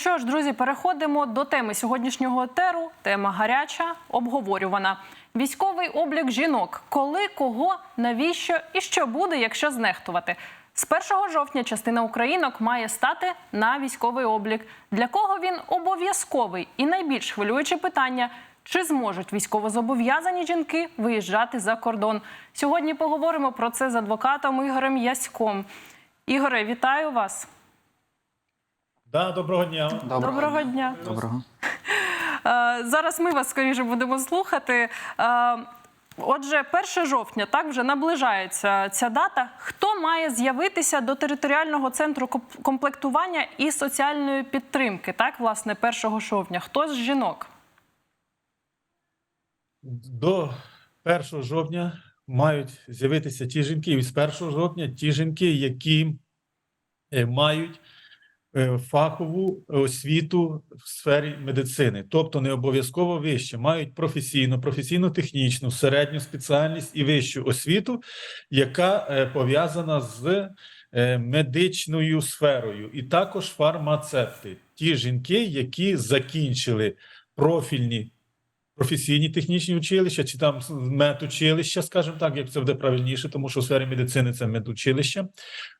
що ж, друзі, переходимо до теми сьогоднішнього етеру. Тема гаряча, обговорювана. Військовий облік жінок. Коли, кого, навіщо і що буде, якщо знехтувати? З 1 жовтня частина українок має стати на військовий облік. Для кого він обов'язковий? І найбільш хвилююче питання: чи зможуть військовозобов'язані жінки виїжджати за кордон? Сьогодні поговоримо про це з адвокатом Ігорем Яськом. Ігоре, вітаю вас. Да, доброго дня. Доброго дня. Доброго. Е, Зараз ми вас скоріше будемо слухати. Е, Отже, 1 жовтня так вже наближається ця дата. Хто має з'явитися до територіального центру комплектування і соціальної підтримки? Так, власне, 1 жовтня. Хто з жінок? До 1 жовтня мають з'явитися ті жінки, і з 1 жовтня ті жінки, які е, мають фахову освіту в сфері медицини, тобто не обов'язково вище, мають професійну, професійно-технічну, середню спеціальність і вищу освіту, яка е, пов'язана з е, медичною сферою, і також фармацевти, ті жінки, які закінчили профільні професійні технічні училища, чи там медучилища, скажімо так, як це буде правильніше, тому що в сфері медицини це медучилище.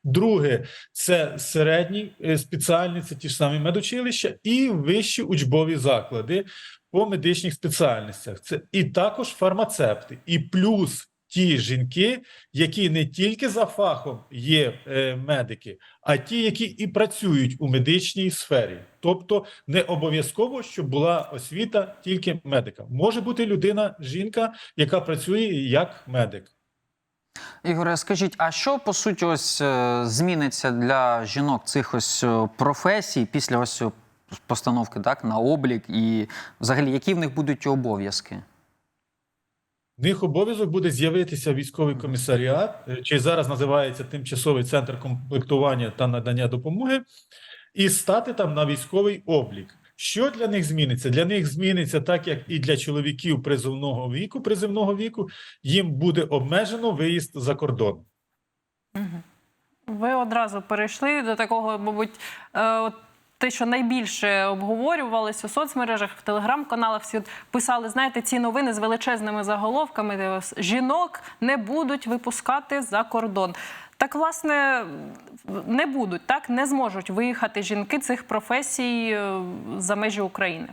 Друге, це середні е, спеціальні, це ті ж самі медучилища, і вищі учбові заклади по медичних спеціальностях. Це і також фармацевти, і плюс. Ті жінки, які не тільки за фахом є е, медики, а ті, які і працюють у медичній сфері. Тобто не обов'язково, щоб була освіта тільки медика. Може бути людина, жінка, яка працює як медик. Ігоре, скажіть, а що по суті ось е, зміниться для жінок цих ось е, професій після ось постановки так, на облік, і взагалі які в них будуть обов'язки? В них обов'язок буде з'явитися військовий комісаріат, е, чи зараз називається тимчасовий центр комплектування та надання допомоги, і стати там на військовий облік. Що для них зміниться? Для них зміниться так, як і для чоловіків призовного віку, призивного віку, їм буде обмежено виїзд за кордон. Ви одразу перейшли до такого, мабуть, е, от те, що найбільше обговорювалось у соцмережах, в телеграм-каналах. Всі писали, знаєте, ці новини з величезними заголовками. Жінок не будуть випускати за кордон. Так, власне, не будуть, так не зможуть виїхати жінки цих професій е, за межі України.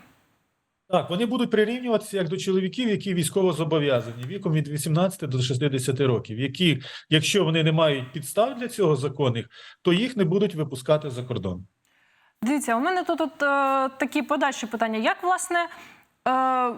Так, вони будуть прирівнюватися як до чоловіків, які військово зобов'язані віком від 18 до 60 років, які, якщо вони не мають підстав для цього законних, то їх не будуть випускати за кордон. Дивіться, у мене тут от, е, такі подальші питання. Як власне, е,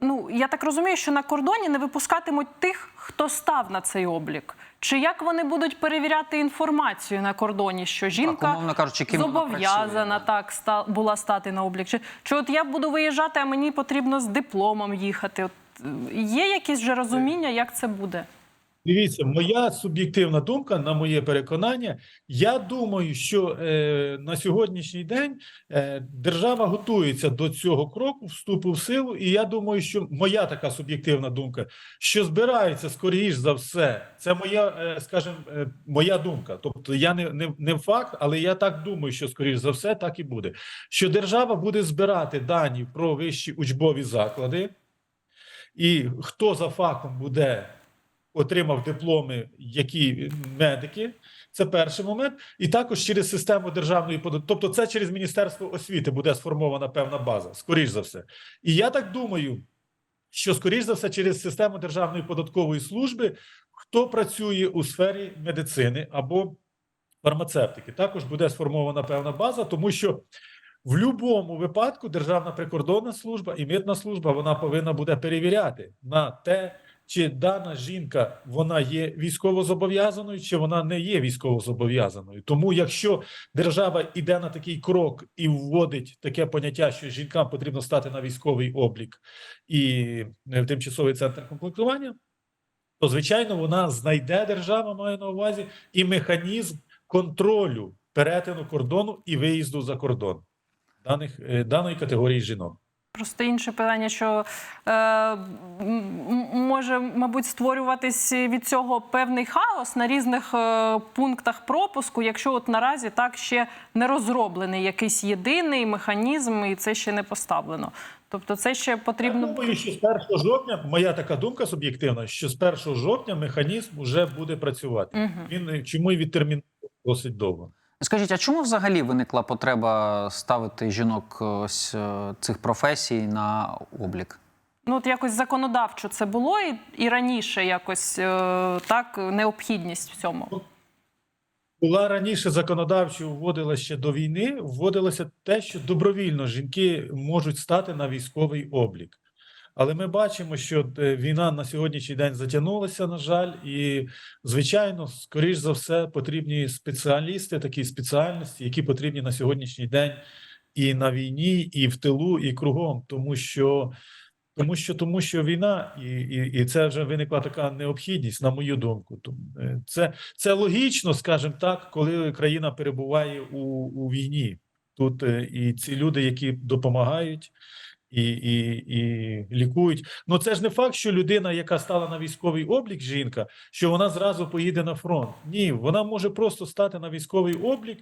ну я так розумію, що на кордоні не випускатимуть тих, хто став на цей облік? Чи як вони будуть перевіряти інформацію на кордоні, що жінка умовно кажучи, ким вона зобов'язана працює, так ста, була стати на облік? Чи, чи от я буду виїжджати, а мені потрібно з дипломом їхати? От, е, є якісь вже розуміння, як це буде? Дивіться, моя суб'єктивна думка, на моє переконання, я думаю, що е, на сьогоднішній день е, держава готується до цього кроку вступу в силу, і я думаю, що моя така суб'єктивна думка, що збирається скоріш за все, це моя, е, скажімо, е, моя думка. Тобто я не, не, не факт, але я так думаю, що скоріш за все так і буде. Що держава буде збирати дані про вищі учбові заклади, і хто за фахом буде отримав дипломи, які медики. Це перший момент, і також через систему державної податкової, тобто це через Міністерство освіти буде сформована певна база, скоріш за все. І я так думаю, що скоріш за все через систему Державної податкової служби, хто працює у сфері медицини або фармацевтики, також буде сформована певна база, тому що в будь-якому випадку Державна прикордонна служба і митна служба вона повинна буде перевіряти на те, чи дана жінка вона є військовозобов'язаною, чи вона не є військовозобов'язаною. Тому, якщо держава йде на такий крок і вводить таке поняття, що жінкам потрібно стати на військовий облік і в тимчасовий центр комплектування, то звичайно вона знайде держава, маю на увазі, і механізм контролю перетину кордону і виїзду за кордон даних е, даної категорії жінок. Просто інше питання, що е, може, мабуть, створюватись від цього певний хаос на різних е, пунктах пропуску, якщо от наразі так ще не розроблений якийсь єдиний механізм, і це ще не поставлено. Тобто, це ще Я потрібно. думаю, що з 1 жовтня, моя така думка суб'єктивна, що з 1 жовтня механізм вже буде працювати. Мгм. Він чому і відтермінує досить довго. Скажіть, а чому взагалі виникла потреба ставити жінок ось е, цих професій на облік? Ну, от якось законодавчо це було і, і раніше якось е, так необхідність в цьому. Була раніше законодавчо вводила ще до війни, вводилося те, що добровільно жінки можуть стати на військовий облік. Але ми бачимо, що е, війна на сьогоднішній день затягнулася, на жаль, і звичайно, скоріш за все, потрібні спеціалісти, такі спеціальності, які потрібні на сьогоднішній день і на війні, і в тилу, і кругом, тому що. Тому що тому що війна, і, і, і це вже виникла така необхідність, на мою думку. Е, це, це логічно, скажімо так, коли країна перебуває у, у війні. Тут е, і ці люди, які допомагають і, і, і лікують. Ну це ж не факт, що людина, яка стала на військовий облік, жінка, що вона зразу поїде на фронт. Ні, вона може просто стати на військовий облік.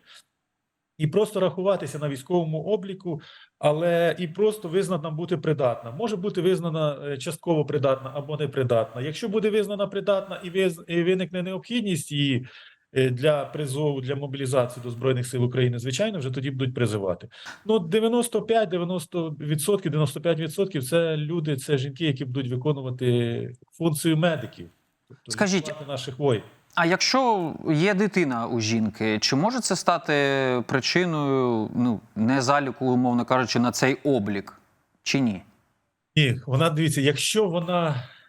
І просто рахуватися на військовому обліку, але і просто визнана бути придатна. Може бути визнана е, частково придатна або непридатна. Якщо буде визнана придатна і виз- виникне необхідність її для призову, для мобілізації до Збройних сил України, звичайно, вже тоді будуть призивати. Ну, 95-90%, 95% це люди, це жінки, які будуть виконувати функцію медиків. Тобто Скажіть, наших воїнів. А якщо є дитина у жінки, чи може це стати причиною ну, не заліку, умовно кажучи, на цей облік, чи ні? Ні, вона дивіться, якщо вона е,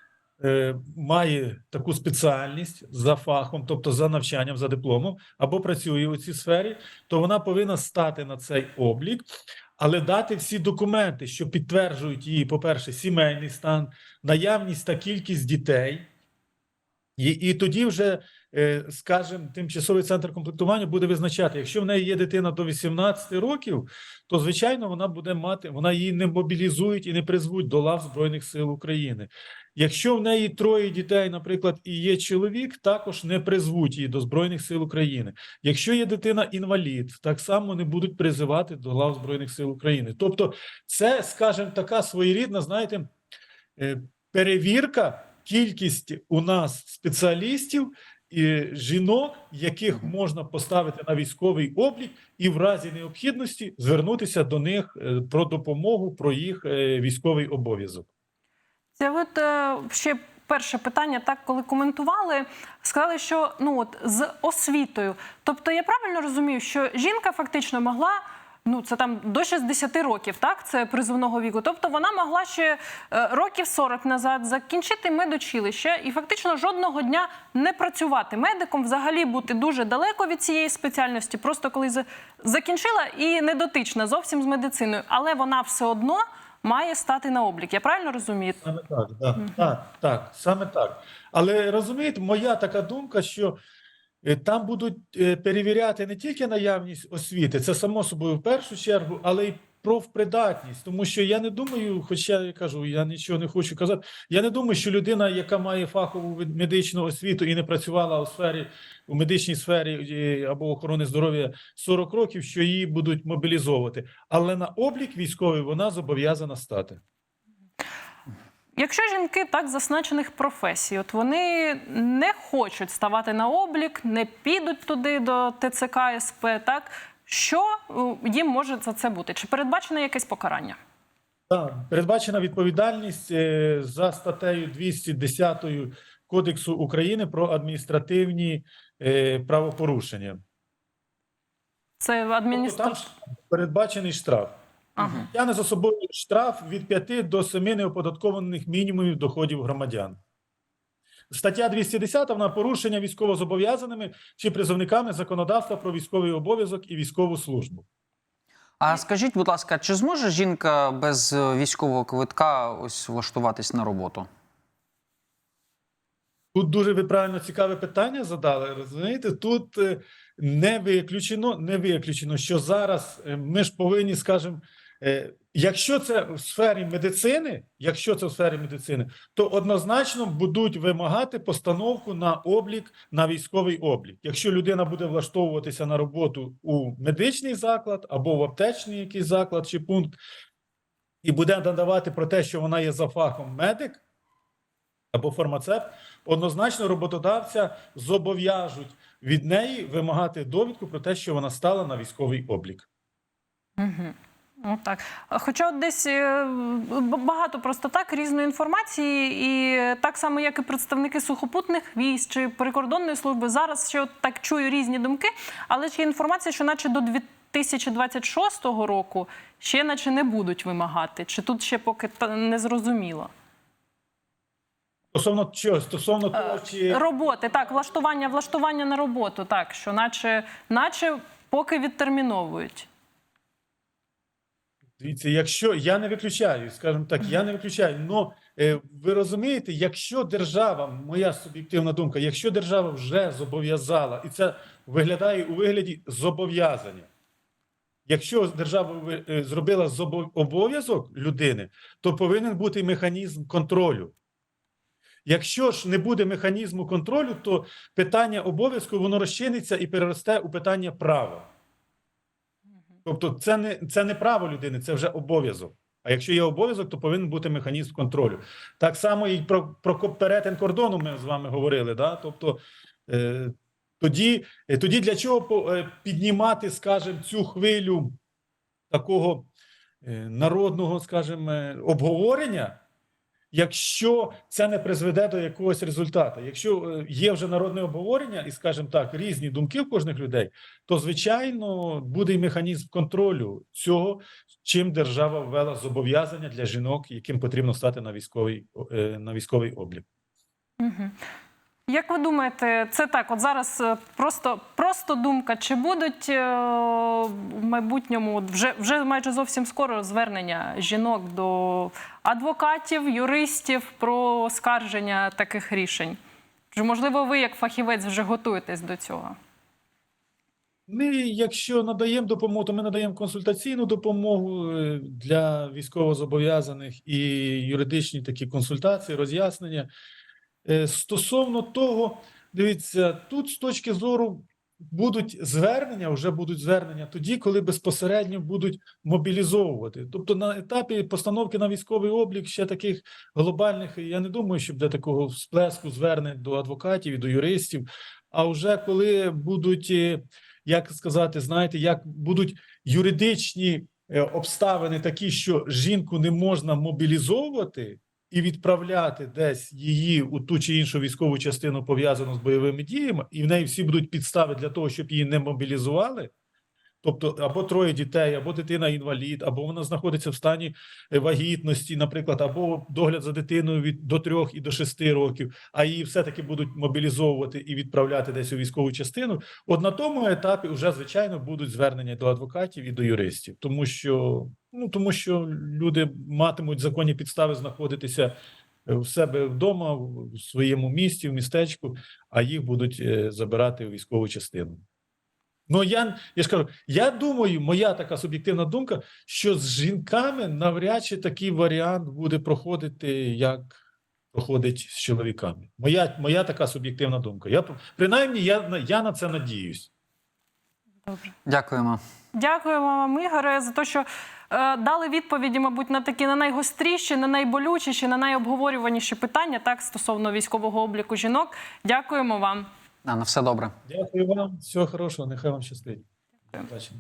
має таку спеціальність за фахом, тобто за навчанням, за дипломом, або працює у цій сфері, то вона повинна стати на цей облік, але дати всі документи, що підтверджують її, по-перше, сімейний стан, наявність та кількість дітей. І, і тоді вже, е, скажімо, тимчасовий центр комплектування буде визначати, якщо в неї є дитина до 18 років, то звичайно вона буде мати, вона її не мобілізують і не призвуть до лав Збройних сил України. Якщо в неї троє дітей, наприклад, і є чоловік, також не призвуть її до Збройних сил України. Якщо є дитина інвалід, так само не будуть призивати до лав Збройних сил України. Тобто, це, скажімо, така своєрідна, знаєте, е, перевірка кількість у нас спеціалістів і жінок, яких можна поставити на військовий облік, і в разі необхідності звернутися до них е, про допомогу, про їх е, військовий обов'язок. Це от е, ще перше питання, так коли коментували, сказали, що ну от з освітою. Тобто я правильно розумію, що жінка фактично могла. Ну, це там до 60 років, так? Це призовного віку. Тобто вона могла ще е, років 40 назад закінчити медучилище і фактично жодного дня не працювати медиком, взагалі бути дуже далеко від цієї спеціальності, просто коли за- закінчила і не дотична зовсім з медициною, але вона все одно має стати на облік. Я правильно розумію? Саме так, да. так, так, саме так. Але розумієте, моя така думка, що е, там будуть е, перевіряти не тільки наявність освіти, це само собою в першу чергу, але й профпридатність. Тому що я не думаю, хоча я кажу, я нічого не хочу казати. Я не думаю, що людина, яка має фахову медичну освіту і не працювала у сфері у медичній сфері або охорони здоров'я 40 років, що її будуть мобілізовувати. Але на облік військовий вона зобов'язана стати. Якщо жінки так зазначених професій, от вони не хочуть ставати на облік, не підуть туди до ТЦК СП, так що е, їм може за це бути? Чи передбачене якесь покарання? Так, передбачена відповідальність е, за статтею 210 Кодексу України про адміністративні е, правопорушення. Це Тобто там передбачений штраф. Ага. Тягне за собою штраф від 5 до 7 неоподаткованих мінімумів доходів громадян. Стаття 210 на порушення військовозобов'язаними чи призовниками законодавства про військовий обов'язок і військову службу. А скажіть, будь ласка, чи зможе жінка без е, військового квитка ось влаштуватись на роботу? Тут дуже ви правильно цікаве питання задали. Розумієте, тут е, не виключено, не виключено, що зараз е, ми ж повинні, скажімо, Якщо це в сфері медицини, якщо це в сфері медицини, то однозначно будуть вимагати постановку на облік на військовий облік. Якщо людина буде влаштовуватися на роботу у медичний заклад або в аптечний якийсь заклад чи пункт, і буде надавати про те, що вона є за фахом медик або фармацевт, однозначно роботодавця зобов'яжуть від неї вимагати довідку про те, що вона стала на військовий облік. Угу. Ну, так. Хоча от десь е, багато просто так різної інформації, і так само, як і представники сухопутних військ чи прикордонної служби, зараз ще от так чую різні думки, але ж є інформація, що наче до 2026 року ще наче не будуть вимагати. Чи тут ще поки не зрозуміло? Стосовно чого? Стосовно того, чи Роботи, так, влаштування, влаштування на роботу, так, що наче, наче поки відтерміновують. Дивіться, якщо я не виключаю, скажімо так, я не виключаю. Но е, ви розумієте, якщо держава, моя суб'єктивна думка, якщо держава вже зобов'язала, і це виглядає у вигляді зобов'язання. Якщо держава е, зробила обов'язок людини, то повинен бути механізм контролю. Якщо ж не буде механізму контролю, то питання обов'язку воно розчиниться і переросте у питання права. Тобто, це не, це не право людини, це вже обов'язок. А якщо є обов'язок, то повинен бути механізм контролю. Так само і про, про перетин кордону ми з вами говорили. Да? Тобто, е, тоді, е, тоді для чого е, піднімати, скажімо, цю хвилю такого е, народного, скажімо, е, обговорення, якщо це не призведе до якогось результату. Якщо е, є вже народне обговорення і, скажімо так, різні думки в кожних людей, то звичайно буде і механізм контролю цього, чим держава ввела зобов'язання для жінок, яким потрібно стати на військовий е, на військовий облік. Угу. Як ви думаєте, це так? От зараз е, просто, просто думка, чи будуть е, в майбутньому вже, вже майже зовсім скоро звернення жінок до адвокатів, юристів про скарження таких рішень? Чи можливо ви, як фахівець, вже готуєтесь до цього? Ми, якщо надаємо допомогу, то ми надаємо консультаційну допомогу е, для військовозобов'язаних і юридичні такі консультації, роз'яснення. Е, Стосовно того, дивіться, тут з точки зору будуть звернення, вже будуть звернення тоді, коли безпосередньо будуть мобілізовувати. Тобто на етапі постановки на військовий облік ще таких глобальних, я не думаю, що буде такого всплеску звернень до адвокатів і до юристів. А вже коли будуть, е, як сказати, знаєте, як будуть юридичні е, обставини такі, що жінку не можна мобілізовувати і відправляти десь її у ту чи іншу військову частину пов'язану з бойовими діями, і в неї всі будуть підстави для того, щоб її не мобілізували. Тобто, або троє дітей, або дитина інвалід, або вона знаходиться в стані е, вагітності, наприклад, або догляд за дитиною від до трьох і до шести років, а її все-таки будуть мобілізовувати і відправляти десь у військову частину. От на тому етапі вже звичайно будуть звернення до адвокатів і до юристів, тому що ну тому що люди матимуть законні підстави знаходитися е, в себе вдома, в своєму місті, в містечку, а їх будуть е, забирати у військову частину. Ну, я, я ж кажу, я думаю, моя така суб'єктивна думка, що з жінками навряд чи такий варіант буде проходити, як проходить з чоловіками. Моя, моя така суб'єктивна думка. Я, принаймні, я, я на це надіюсь. Добре. Дякуємо. Дякуємо вам, Ігоре, за те, що е, дали відповіді, мабуть, на такі на найгостріші, на найболючіші, на найобговорюваніші питання так стосовно військового обліку жінок. Дякуємо вам. А, на все добре. Дякую вам. Всього хорошого. Нехай вам щастить. Дякую. Побачимо.